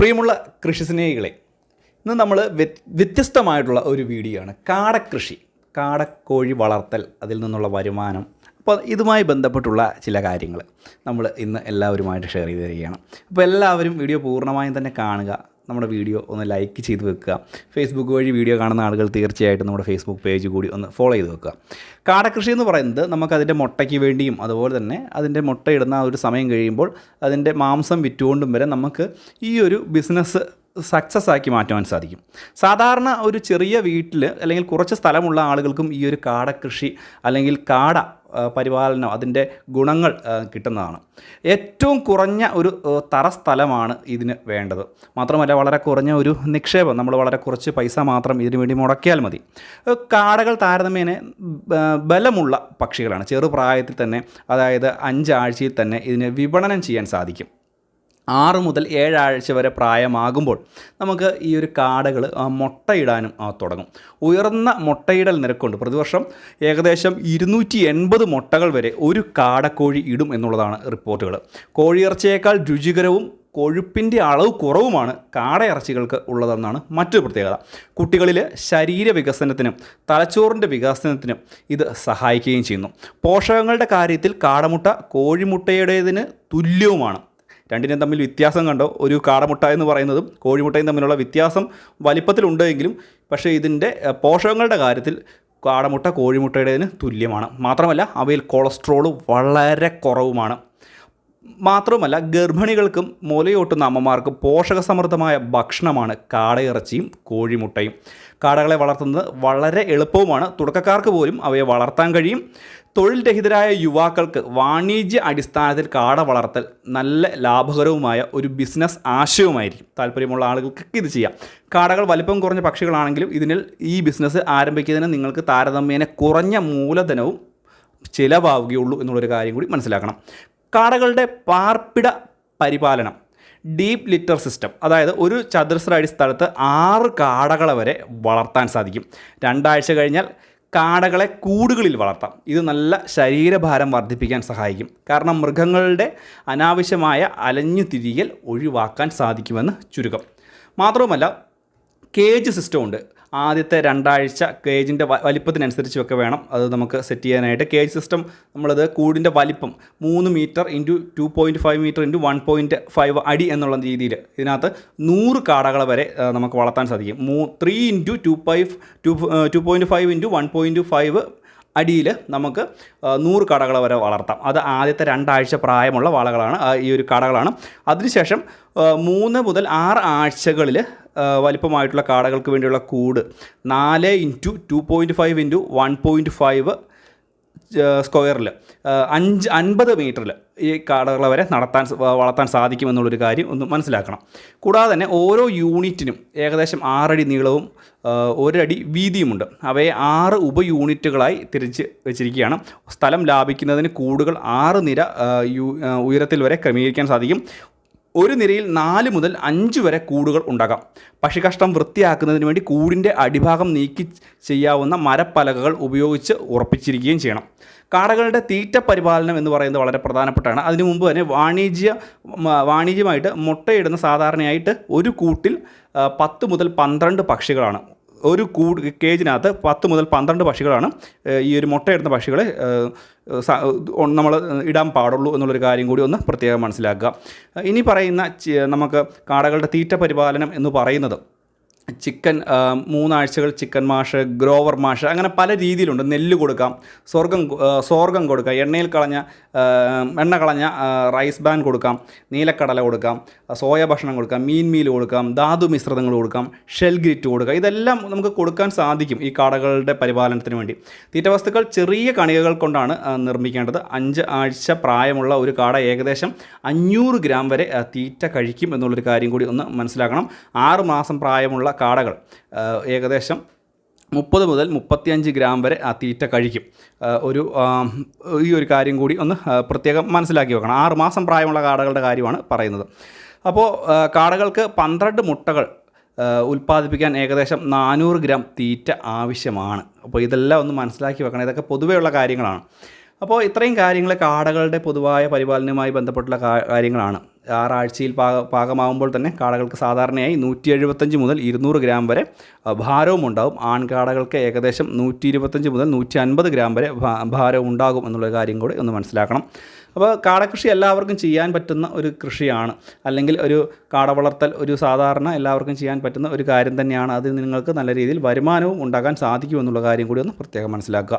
പ്രിയമുള്ള കൃഷി സ്നേഹികളെ ഇന്ന് നമ്മൾ വ്യത്യസ്തമായിട്ടുള്ള ഒരു വീഡിയോ ആണ് കാടക്കൃഷി കാടക്കോഴി വളർത്തൽ അതിൽ നിന്നുള്ള വരുമാനം. അപ്പോൾ ഇതുമായി ബന്ധപ്പെട്ടുള്ള ചില കാര്യങ്ങൾ നമ്മൾ ഇന്ന് എല്ലാവരുമായിട്ട് ഷെയർ ചെയ്ത് തരികയാണ്. അപ്പോൾ എല്ലാവരും വീഡിയോ പൂർണമായും തന്നെ കാണുക നമ്മുടെ വീഡിയോ ഒന്ന് ലൈക്ക് ചെയ്ത് വെക്കുക. ഫേസ്ബുക്ക് വഴി വീഡിയോ കാണുന്ന ആളുകൾ തീർച്ചയായിട്ടും നമ്മുടെ ഫേസ്ബുക്ക് പേജ് കൂടി ഒന്ന് ഫോളോ ചെയ്ത് വെക്കുക. കാടകൃഷി എന്ന് പറയുന്നത് നമുക്കതിന്റെ മുട്ടയ്ക്ക് വേണ്ടിയും അതുപോലെ തന്നെ അതിന്റെ മുട്ടയിടുന്ന ആ ഒരു സമയം കഴിയുമ്പോൾ അതിന്റെ മാംസം വിറ്റുകൊണ്ടും വരെ നമുക്ക് ഈ ഒരു ബിസിനസ് സക്സസ് ആക്കി മാറ്റുവാൻ സാധിക്കും. സാധാരണ ഒരു ചെറിയ വീട്ടിൽ അല്ലെങ്കിൽ കുറച്ച് സ്ഥലമുള്ള ആളുകൾക്കും ഈ ഒരു കാടക്കൃഷി അല്ലെങ്കിൽ കാട പരിപാലനം അതിന്റെ ഗുണങ്ങൾ കിട്ടുന്നതാണ്. ഏറ്റവും കുറഞ്ഞ ഒരു തറ സ്ഥലമാണ് ഇതിന് വേണ്ടത്. മാത്രമല്ല വളരെ കുറഞ്ഞ ഒരു നിക്ഷേപം നമ്മൾ വളരെ കുറച്ച് പൈസ മാത്രം ഇതിനു വേണ്ടി മുടക്കിയാൽ മതി. കാടകൾ താരതമ്യേന ബലമുള്ള പക്ഷികളാണ്. ചെറുപ്രായത്തിൽ തന്നെ അതായത് അഞ്ചാഴ്ചയിൽ തന്നെ ഇതിന് വിപണനം ചെയ്യാൻ സാധിക്കും. ആറ് മുതൽ ഏഴാഴ്ച വരെ പ്രായമാകുമ്പോൾ നമുക്ക് ഈ ഒരു കാടകൾ മുട്ടയിടാനും തുടങ്ങും. ഉയർന്ന മുട്ടയിടൽ നിരക്കുണ്ട്. പ്രതിവർഷം ഏകദേശം ഇരുന്നൂറ്റി എൺപത് മുട്ടകൾ വരെ ഒരു കാടക്കോഴി ഇടും എന്നുള്ളതാണ് റിപ്പോർട്ടുകൾ കോഴിയിറച്ചിയേക്കാൾ രുചികരവും കൊഴുപ്പിന്റെ അളവ് കുറവുമാണ് കാടയിറച്ചികൾക്ക് ഉള്ളതെന്നാണ് മറ്റൊരു പ്രത്യേകത. കുട്ടികളിൽ ശരീര വികസനത്തിനും തലച്ചോറിന്റെ വികസനത്തിനും ഇത് സഹായിക്കുകയും ചെയ്യുന്നു. പോഷകങ്ങളുടെ കാര്യത്തിൽ കാടമുട്ട കോഴിമുട്ടയുടേതിന് തുല്യവുമാണ്. രണ്ടിനും തമ്മിൽ വ്യത്യാസം കണ്ടോ? ഒരു കാടമുട്ട എന്ന് പറയുന്നതും കോഴിമുട്ടയും തമ്മിലുള്ള വ്യത്യാസം വലിപ്പത്തിലുണ്ടെങ്കിലും പക്ഷേ ഇതിന്റെ പോഷകങ്ങളുടെ കാര്യത്തിൽ കാടമുട്ട കോഴിമുട്ടയുടേതിന് തുല്യമാണ്. മാത്രമല്ല അവയിൽ കൊളസ്ട്രോൾ വളരെ കുറവുമാണ്. മാത്രമല്ല ഗർഭിണികൾക്കും മുലയൂട്ടുന്ന അമ്മമാർക്കും പോഷകസമൃദ്ധമായ ഭക്ഷണമാണ് കാടയിറച്ചിയും കോഴിമുട്ടയും. കാടകളെ വളർത്തുന്നത് വളരെ എളുപ്പവുമാണ്. തുടക്കക്കാർക്ക് പോലും അവയെ വളർത്താൻ കഴിയും. തൊഴിൽ രഹിതരായ യുവാക്കൾക്ക് വാണിജ്യ അടിസ്ഥാനത്തിൽ കാട വളർത്തൽ നല്ല ലാഭകരവുമായ ഒരു ബിസിനസ് ആശയവുമായിരിക്കും. താല്പര്യമുള്ള ആളുകൾക്ക് ഇത് ചെയ്യാം. കാടകൾ വലിപ്പം കുറഞ്ഞ പക്ഷികളാണെങ്കിലും ഇതിനിൽ ഈ ബിസിനസ് ആരംഭിക്കുന്നതിന് നിങ്ങൾക്ക് താരതമ്യേന കുറഞ്ഞ മൂലധനവും ചിലവാവുകയുള്ളൂ എന്നുള്ളൊരു കാര്യം കൂടി മനസ്സിലാക്കണം. കാടകളുടെ പാർപ്പിട പരിപാലനം ഡീപ്പ് ലിറ്റർ സിസ്റ്റം അതായത് ഒരു ചതുരശ്ര അടി സ്ഥലത്ത് ആറ് കാടകളെ വരെ വളർത്താൻ സാധിക്കും. രണ്ടാഴ്ച കഴിഞ്ഞാൽ കാടകളെ കൂടുകളിൽ വളർത്താം. ഇത് നല്ല ശരീരഭാരം വർദ്ധിപ്പിക്കാൻ സഹായിക്കും. കാരണം മൃഗങ്ങളുടെ അനാവശ്യമായ അലഞ്ഞു തിരിയൽ ഒഴിവാക്കാൻ സാധിക്കുമെന്ന് ചുരുക്കം. മാത്രവുമല്ല കേജ് സിസ്റ്റം ഉണ്ട്. ആദ്യത്തെ രണ്ടാഴ്ച കേജിന്റെ വലിപ്പത്തിനനുസരിച്ചൊക്കെ വേണം. അത് നമുക്ക് സെറ്റ് ചെയ്യാനായിട്ട്. കേജ് സിസ്റ്റം നമ്മളത് കൂടിന്റെ വലിപ്പം മൂന്ന് metre into two point five metre into one point five അടി എന്നുള്ള രീതിയിൽ ഇതിനകത്ത് നൂറ് കാടകൾ വരെ നമുക്ക് വളർത്താൻ സാധിക്കും. മൂ three into two five two two point five into one point five അടിയിൽ നമുക്ക് നൂറ് കടകൾ വരെ വളർത്താം. അത് ആദ്യത്തെ രണ്ടാഴ്ച പ്രായമുള്ള വാളകളാണ് ഈ ഒരു കടകളാണ്. അതിനുശേഷം മൂന്ന് മുതൽ ആറ് ആഴ്ചകളിൽ വലിപ്പമായിട്ടുള്ള കാടകൾക്ക് വേണ്ടിയുള്ള കൂട്. നാല് into two point five into one point five സ്ക്വയറിൽ അഞ്ച് അൻപത് മീറ്ററിൽ ഈ കാടകളെ വരെ നടത്താൻ വളർത്താൻ സാധിക്കുമെന്നുള്ളൊരു കാര്യം ഒന്ന് മനസ്സിലാക്കണം. കൂടാതെ തന്നെ ഓരോ യൂണിറ്റിനും ഏകദേശം ആറടി നീളവും ഒരടി വീതിയുമുണ്ട്. അവയെ ആറ് ഉപ യൂണിറ്റുകളായി തിരിച്ച് വെച്ചിരിക്കുകയാണ്. സ്ഥലം ലാഭിക്കുന്നതിന് കൂടുകൾ ആറ് നിര ഉയരത്തിൽ വരെ ക്രമീകരിക്കാൻ സാധിക്കും. ഒരു നിരയിൽ നാല് മുതൽ അഞ്ച് വരെ കൂടുകൾ ഉണ്ടാകാം. പക്ഷികഷ്ടം വൃത്തിയാക്കുന്നതിന് വേണ്ടി കൂടിന്റെ അടിഭാഗം നീക്കി ചെയ്യാവുന്ന മരപ്പലകകൾ ഉപയോഗിച്ച് ഉറപ്പിച്ചിരിക്കുകയും ചെയ്യണം. കാടകളുടെ തീറ്റ പരിപാലനം എന്ന് പറയുന്നത് വളരെ പ്രധാനപ്പെട്ടാണ്. അതിനു മുമ്പ് തന്നെ വാണിജ്യ വാണിജ്യമായിട്ട് മുട്ടയിടുന്ന സാധാരണയായിട്ട് ഒരു കൂട്ടിൽ പത്ത് മുതൽ പന്ത്രണ്ട് പക്ഷികളാണ്. ഒരു കൂട് കേജിനകത്ത് പത്ത് മുതൽ പന്ത്രണ്ട് പക്ഷികളാണ് ഈ ഒരു മുട്ടയിടുന്ന പക്ഷികളെ നമ്മൾ ഇടാൻ പാടുള്ളൂ എന്നുള്ളൊരു കാര്യം കൂടി ഒന്ന് പ്രത്യേകം മനസ്സിലാക്കുക. ഇനി പറയുന്ന നമുക്ക് കാടകളുടെ തീറ്റ പരിപാലനം എന്ന് പറയുന്നത് ചിക്കൻ മൂന്നാഴ്ചകൾ ചിക്കൻ മാഷ് ഗ്രോവർ മാഷ് അങ്ങനെ പല രീതിയിലുണ്ട്. നെല്ല് കൊടുക്കാം സ്വർഗം സ്വർഗം കൊടുക്കാം എണ്ണയിൽ കളഞ്ഞ എണ്ണ കളഞ്ഞ റൈസ് ബാൻ കൊടുക്കാം നീലക്കടല കൊടുക്കാം സോയ ഭക്ഷണം കൊടുക്കാം മീൻ മീൽ കൊടുക്കാം ധാതു മിശ്രിതങ്ങൾ കൊടുക്കാം ഷെൽ ഗ്രിറ്റ് കൊടുക്കാം. ഇതെല്ലാം നമുക്ക് കൊടുക്കാൻ സാധിക്കും ഈ കടകളുടെ പരിപാലനത്തിന് വേണ്ടി. തീറ്റവസ്തുക്കൾ ചെറിയ കണികകൾ കൊണ്ടാണ് നിർമ്മിക്കേണ്ടത്. അഞ്ച് ആഴ്ച പ്രായമുള്ള ഒരു കാട ഏകദേശം അഞ്ഞൂറ് ഗ്രാം വരെ തീറ്റ കഴിക്കും എന്നുള്ളൊരു കാര്യം കൂടി ഒന്ന് മനസ്സിലാക്കണം. ആറ് മാസം പ്രായമുള്ള കാടകൾ. ഏകദേശം മുപ്പത് മുതൽ മുപ്പത്തിയഞ്ച് ഗ്രാം വരെ ആ തീറ്റ കഴിക്കും. ഒരു ഈ ഒരു കാര്യം കൂടി ഒന്ന് പ്രത്യേകം മനസ്സിലാക്കി വെക്കണം. ആറ് മാസം പ്രായമുള്ള കാടകളുടെ കാര്യമാണ് പറയുന്നത്. അപ്പോൾ കാടകൾക്ക് പന്ത്രണ്ട് മുട്ടകൾ ഉൽപ്പാദിപ്പിക്കാൻ ഏകദേശം നാനൂറ് ഗ്രാം തീറ്റ ആവശ്യമാണ്. അപ്പോൾ ഇതെല്ലാം ഒന്ന് മനസ്സിലാക്കി വെക്കണം. ഇതൊക്കെ പൊതുവെയുള്ള കാര്യങ്ങളാണ്. അപ്പോൾ ഇത്രയും കാര്യങ്ങൾ കാടകളുടെ പൊതുവായ പരിപാലനവുമായി ബന്ധപ്പെട്ടുള്ള കാര്യങ്ങളാണ്. ആറാഴ്ചയിൽ പാക പാകമാകുമ്പോൾ തന്നെ കാടകൾക്ക് സാധാരണയായി നൂറ്റി എഴുപത്തഞ്ച് മുതൽ ഇരുന്നൂറ് ഗ്രാം വരെ ഭാരവും ഉണ്ടാകും ആൺകാടകൾക്ക് ഏകദേശം നൂറ്റി ഇരുപത്തഞ്ച് മുതൽ നൂറ്റി അൻപത് ഗ്രാം വരെ ഭാരം ഉണ്ടാകും എന്നുള്ള കാര്യം കൂടി ഒന്ന് മനസ്സിലാക്കണം. അപ്പോൾ കാടകൃഷി എല്ലാവർക്കും ചെയ്യാൻ പറ്റുന്ന ഒരു കൃഷിയാണ്. അല്ലെങ്കിൽ ഒരു കാട വളർത്തൽ ഒരു സാധാരണ എല്ലാവർക്കും ചെയ്യാൻ പറ്റുന്ന ഒരു കാര്യം തന്നെയാണ്. അത് നിങ്ങൾക്ക് നല്ല രീതിയിൽ വരുമാനവും ഉണ്ടാക്കാൻ സാധിക്കുമെന്നുള്ള കാര്യം കൂടി ഒന്ന് പ്രത്യേകം മനസ്സിലാക്കുക.